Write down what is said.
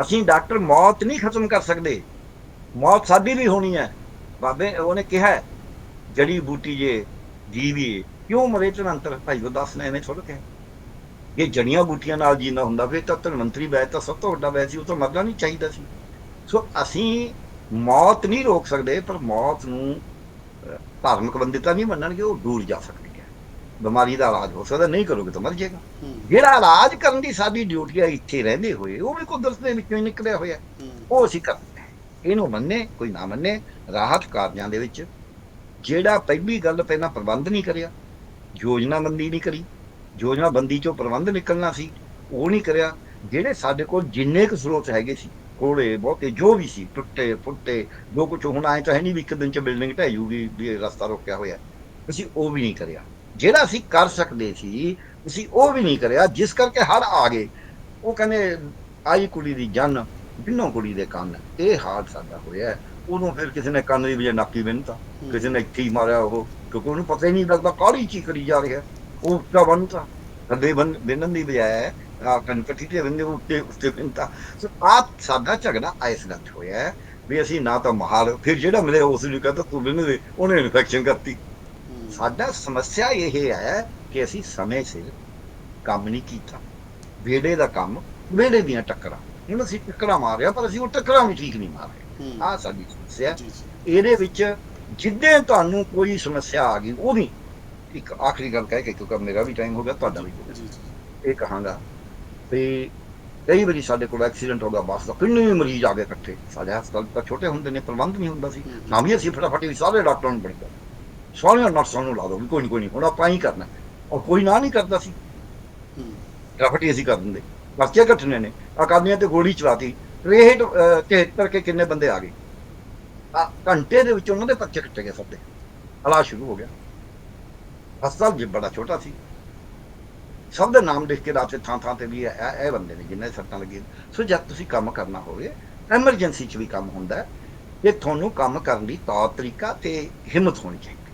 ਅਸੀਂ ਡਾਕਟਰ ਮੌਤ ਨਹੀਂ ਖਤਮ ਕਰ ਸਕਦੇ। ਮੌਤ ਸਾਡੀ ਵੀ ਹੋਣੀ ਹੈ। ਬਾਬੇ ਉਹਨੇ ਕਿਹਾ ਜੜੀ ਬੂਟੀ ਜੇ ਜੀਵੀਏ ਕਿਉਂ ਮਰੇ ਚਨੰਤਰ ਭਾਈ ਗੁਰਦਾਸ ਨੇ ਐਵੇਂ ਥੋੜਾ ਕਿਹਾ। ਇਹ ਜੜੀਆਂ ਬੂਟੀਆਂ ਨਾਲ ਜੀਣਾ ਹੁੰਦਾ ਫਿਰ ਤਾਂ ਧਨ ਮੰਤਰੀ ਵੈਦ ਤਾਂ ਸਭ ਤੋਂ ਵੱਡਾ ਵੈਦ ਸੀ ਉਹ ਤਾਂ ਮਰਨਾ ਨਹੀਂ ਚਾਹੀਦਾ ਸੀ। ਸੋ ਅਸੀਂ ਮੌਤ ਨਹੀਂ ਰੋਕ ਸਕਦੇ ਪਰ ਮੌਤ ਨੂੰ ਅਹ, ਧਾਰਮਿਕ ਬੰਦਿਤਾ ਨਹੀਂ ਮੰਨਣਗੇ ਉਹ ਦੂਰ ਜਾ ਸਕਦੇ। ਬਿਮਾਰੀ ਦਾ ਇਲਾਜ ਹੋ ਸਕਦਾ ਨਹੀਂ ਕਰੋਗੇ ਤਾਂ ਮਰ ਜਾਏਗਾ। ਜਿਹੜਾ ਇਲਾਜ ਕਰਨ ਦੀ ਸਾਡੀ ਡਿਊਟੀ ਹੈ ਇੱਥੇ ਰਹਿੰਦੇ ਹੋਏ ਉਹ ਵੀ ਕੁਦਰਤ ਦੇ ਵਿੱਚੋਂ ਹੀ ਨਿਕਲਿਆ ਹੋਇਆ। ਉਹ ਅਸੀਂ ਕਰਦੇ ਇਹਨੂੰ ਮੰਨੇ ਕੋਈ ਨਾ ਮੰਨੇ ਰਾਹਤ ਕਾਰਜਾਂ ਦੇ ਵਿੱਚ ਜਿਹੜਾ ਪਹਿਲੀ ਗੱਲ ਪਹਿਲਾਂ ਪ੍ਰਬੰਧ ਨਹੀਂ ਕਰਿਆ ਯੋਜਨਾਬੰਦੀ ਨਹੀਂ ਕਰੀ ਯੋਜਨਾਬੰਦੀ ਚੋਂ ਪ੍ਰਬੰਧ ਨਿਕਲਣਾ ਸੀ ਉਹ ਨਹੀਂ ਕਰਿਆ। ਜਿਹੜੇ ਸਾਡੇ ਕੋਲ ਜਿੰਨੇ ਕੁ ਸਰੋਤ ਹੈਗੇ ਸੀ ਥੋੜੇ ਬਹੁਤੇ ਜੋ ਵੀ ਸੀ ਟੁੱਟੇ ਫੁੱਟੇ ਜੋ ਕੁਝ ਹੁਣ ਆਏ ਤਾਂ ਹੈ ਨਹੀਂ ਵੀ ਇੱਕ ਦਿਨ ਚ ਬਿਲਡਿੰਗ ਢਹਿ ਜੂਗੀ ਵੀ ਰਸਤਾ ਰੋਕਿਆ ਹੋਇਆ ਅਸੀਂ ਉਹ ਵੀ ਨਹੀਂ ਕਰਿਆ। ਜਿਹੜਾ ਅਸੀਂ ਕਰ ਸਕਦੇ ਸੀ ਅਸੀਂ ਉਹ ਵੀ ਨਹੀਂ ਕਰਿਆ ਜਿਸ ਕਰਕੇ ਹੜ ਆ ਗਏ। ਉਹ ਕਹਿੰਦੇ ਆਈ ਕੁੜੀ ਦੀ ਜਨ ਬਿੰਨੋ ਕੁੜੀ ਦੇ ਕੰਨ। ਇਹ ਹਾਲ ਸਾਡਾ ਹੋਇਆ ਉਹਨੂੰ ਫਿਰ ਕਿਸੇ ਨੇ ਕੰਨ ਦੀ ਵਜੇ ਨਾਕੀ ਬਿੰਨਤਾ ਕਿਸੇ ਨੇ ਇੱਥੇ ਹੀ ਮਾਰਿਆ ਉਹ ਕਿਉਂਕਿ ਉਹਨੂੰ ਪਤਾ ਹੀ ਨਹੀਂ ਲੱਗਦਾ ਕਾਹਲੀ ਚੀ ਕਰੀ ਜਾ ਰਿਹਾ। ਉਹ ਉੱਚਾ ਬੰਨਤਾ ਥੱਲੇ ਬੰਨ ਬਿੰਨਣ ਦੀ ਬਜਾਏ ਆ ਕਨਕਟੀ ਤੇ ਬੰਦੇ ਉੱਤੇ ਉੱਤੇ ਬਿੰਨਤਾ ਸੋ ਆਪ ਸਾਡਾ ਝਗੜਾ ਇਸ ਗੱਲ 'ਚ ਹੋਇਆ ਵੀ ਅਸੀਂ ਨਾ ਤਾਂ ਮਹਾਲ ਫਿਰ ਜਿਹੜਾ ਮਿਲੇ ਉਸ ਨੂੰ ਕਹਿੰਦਾ ਤੂੰ ਬਿੰਨ ਦੇ ਉਹਨੇ ਇਨਫੈਕਸ਼ਨ ਕਰਤੀ। ਸਾਡਾ ਸਮੱਸਿਆ ਇਹ ਹੈ ਕਿ ਅਸੀਂ ਸਮੇਂ ਸਿਰ ਕੰਮ ਨਹੀਂ ਕੀਤਾ। ਵੇੜੇ ਦਾ ਕੰਮ ਵੇੜੇ ਦੀਆਂ ਟੱਕਰਾਂ। ਹੁਣ ਅਸੀਂ ਟੱਕਰਾਂ ਮਾਰਿਆ ਪਰ ਅਸੀਂ ਉਹ ਟੱਕਰਾਂ ਵੀ ਠੀਕ ਨਹੀਂ ਮਾਰੇ ਹੂੰ। ਆਹ ਸਾਡੀ ਸਮੱਸਿਆ। ਇਹਦੇ ਵਿੱਚ ਜਿੱਦੇ ਤੁਹਾਨੂੰ ਕੋਈ ਸਮੱਸਿਆ ਆ ਗਈ ਉਹ ਵੀ ਇੱਕ ਆਖਰੀ ਗੱਲ ਕਹਿ ਕੇ ਕਿਉਂਕਿ ਮੇਰਾ ਵੀ ਟਾਈਮ ਹੋ ਗਿਆ ਤੁਹਾਡਾ ਵੀ ਹੋ ਗਿਆ। ਇਹ ਕਹਾਂਗਾ ਤੇ ਕਈ ਵਾਰੀ ਸਾਡੇ ਕੋਲ ਐਕਸੀਡੈਂਟ ਹੋ ਗਿਆ ਬੱਸ ਦਾ ਕਿੰਨੇ ਹੀ ਮਰੀਜ਼ ਆ ਗਏ ਇਕੱਠੇ। ਸਾਡੇ ਹਸਪਤਾਲ ਤਾਂ ਛੋਟੇ ਹੁੰਦੇ ਨੇ ਪ੍ਰਬੰਧ ਨਹੀਂ ਹੁੰਦਾ ਸੀ। ਨਾ ਵੀ ਅਸੀਂ ਫਟਾਫਟ ਹੀ ਸਾਰੇ ਡਾਕਟਰਾਂ ਨੂੰ ਬਣਦਾ ਸਾਰਿਆਂ ਨਰਸਾਂ ਨੂੰ ਲਾ ਦੋ ਵੀ ਕੋਈ ਨਹੀਂ ਕੋਈ ਨਹੀਂ ਹੁਣ ਆਪਾਂ ਹੀ ਕਰਨਾ। ਔਰ ਕੋਈ ਨਾ ਨਹੀਂ ਕਰਦਾ ਸੀ। ਹੀ। ਅਸੀਂ ਕਰ ਦਿੰਦੇ। ਪਰਚੇ ਘਟਨੇ ਨੇ। ਅਕਾਦਮੀਆਂ ਤੇ ਗੋਲੀ ਚਲਾਤੀ। 63 ਅਹ, 73 ਕੇ ਕਿੰਨੇ ਬੰਦੇ ਆ ਗਏ। ਆ ਘੰਟੇ ਦੇ ਵਿੱਚ ਉਹਨਾਂ ਦੇ ਪਰਚੇ ਕੱਟੇ ਗਏ ਸਭ ਦੇ। ਹਲਾ ਸ਼ੁਰੂ ਹੋ ਗਿਆ। ਹਸਪਤਾਲ ਜੀ ਬੜਾ ਛੋਟਾ ਸੀ। ਸਭ ਦੇ ਨਾਮ ਲਿਖ ਕੇ ਰਾਤੇ ਥਾਂ ਥਾਂ ਤੇ ਵੀ ਇਹ ਇਹ ਬੰਦੇ ਨੇ ਜਿੰਨੇ ਸੱਟਾਂ ਲੱਗੀਆਂ। ਸੋ ਜਦ ਤੁਸੀਂ ਕੰਮ ਕਰਨਾ ਹੋਵੇ ਐਮਰਜੈਂਸੀ 'ਚ ਵੀ ਕੰਮ ਹੁੰਦਾ। ਹੈ ਕਿ ਤੁਹਾਨੂੰ ਕੰਮ ਕਰਨ ਦੀ ਤੌਰ ਤਰੀਕਾ ਤੇ ਹਿੰਮਤ ਹੋਣੀ ਚਾਹੀਦੀ।